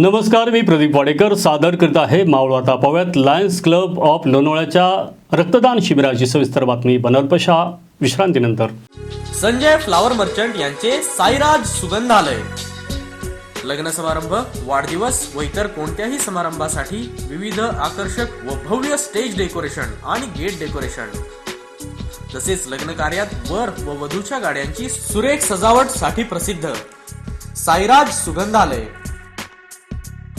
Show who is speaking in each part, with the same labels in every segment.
Speaker 1: नमस्कार मी प्रदीप वाडेकर. सादर करत आहे मावळा वार्ता लायन्स क्लब ऑफ लोणावळ्याच्या रक्तदान शिबिराची सविस्तर बातमी. बनवपशा विश्रांतीनंतर.
Speaker 2: संजय फ्लावर मर्चंट यांचे साईराज सुगंधालय. लग्न समारंभ वाढदिवस व इतर कोणत्याही समारंभासाठी विविध आकर्षक व भव्य स्टेज डेकोरेशन आणि गेट डेकोरेशन. तसेच लग्न कार्यात वर व वधूच्या गाड्यांची सुरेख सजावटसाठी प्रसिद्ध साईराज सुगंधालय.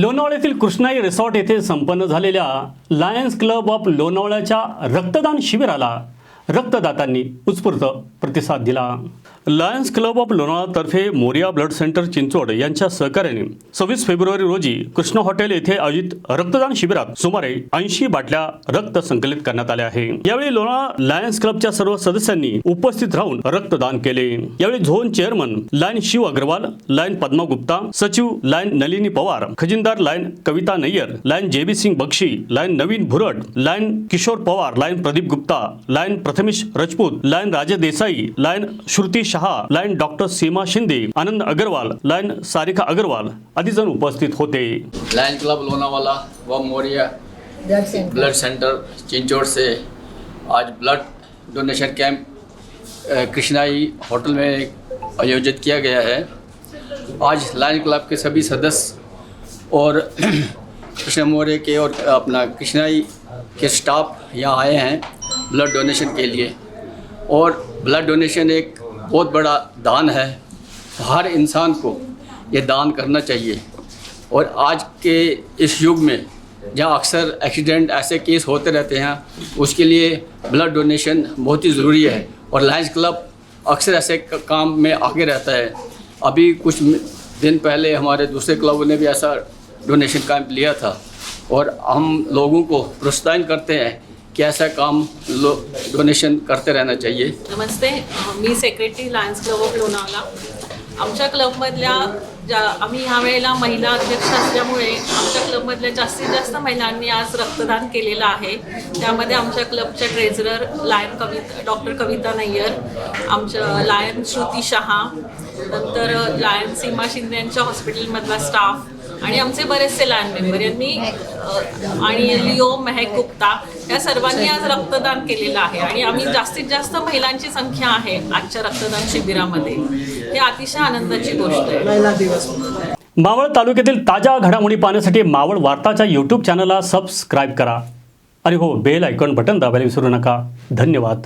Speaker 1: लोणावळ्यातील कृष्णाई रिसॉर्ट येथे संपन्न झालेल्या लायन्स क्लब ऑफ लोणावळ्याच्या रक्तदान शिबिराला रक्तदातांनी उत्स्फूर्त प्रतिसाद दिला. लायन्स क्लब ऑफ लोणावळातर्फे मोरिया ब्लड सेंटर चिंचवड यांच्या सहकार्याने सव्वीस फेब्रुवारी रोजी कृष्ण हॉटेल येथे आयोजित रक्तदान शिबिरात सुमारे ऐंशी बाटल्या रक्त संकलित करण्यात आल्या आहे. यावेळी लोणा लायन्स क्लबच्या सर्व सदस्यांनी उपस्थित राहून रक्तदान केले. यावेळी zone chairman lion Shiv Agarwal lion Padma Gupta सचिव lion Nalini Pawar खजिनदार lion Kavita Nayyar lion JB Singh Bakshi lion Naveen Bhurat lion Kishor Pawar lion Pradeep Gupta lion Prathamesh Rajput lion Raje Desai lion Shruti Shah line doctor Seema Shinde Anand Agarwal line Sarika Agarwal आदी जण उपस्थित होते।
Speaker 3: Lion Club Lonavala व Moriya
Speaker 4: blood centre
Speaker 3: Chinchwad से आज blood donation camp Krishnai hotel में आयोजित KIA गया है। आज लायन क्लब के सभी सदस्य और कृष्ण मौर्य के और अपना कृष्णाई के स्टाफ यहाँ आए हैं ब्लड डोनेशन के लिए। और ब्लड डोनेशन एक बहुत बड़ा दान है। हर इंसान को ये दान करना चाहिए। और आज के इस युग में जहाँ अक्सर एक्सीडेंट ऐसे केस होते रहते हैं, उसके लिए ब्लड डोनेशन बहुत ही ज़रूरी है। और लायंस क्लब अक्सर ऐसे काम में आगे रहता है। अभी कुछ दिन पहले हमारे दूसरे क्लबों ने भी ऐसा डोनेशन कैंप लिया था। और हम लोगों को प्रोत्साहन करते हैं कि ऐसा काम लो डोनेशन करते रहना चाहिए?
Speaker 5: नमस्ते मी secretary Lions Club of Lonavala आमच्या क्लबमधल्या ज्या आम्ही ह्या वेळेला महिला अध्यक्ष असल्यामुळे आमच्या क्लबमधल्या जास्तीत जास्त महिलांनी आज रक्तदान केलेलं आहे. त्यामध्ये आमच्या क्लबच्या treasurer lion Kavita doctor Kavita Nayyar आमच्या लायन श्रुती शहा नंतर लायन सीमा शिंदे यांच्या हॉस्पिटलमधला स्टाफ आणि आमचे बरेचसे लायन मेंबर यांनी आणि लिओ मेहक गुप्ता या सर्वांनी आज रक्तदान केलेलं आहे. आणि आम्ही जास्तीत जास्त महिलांची संख्या आहे आजच्या रक्तदान शिबिरामध्ये. ही अतिशय आनंदाची गोष्ट आहे.
Speaker 1: मावळ तालुक्यातील ताज्या घडामोडी पाहण्यासाठी मावळ वार्ताच्या यूट्यूब चॅनलला सबस्क्राईब करा. आणि हो बेल आयकॉन बटन दाबायला विसरू नका. धन्यवाद.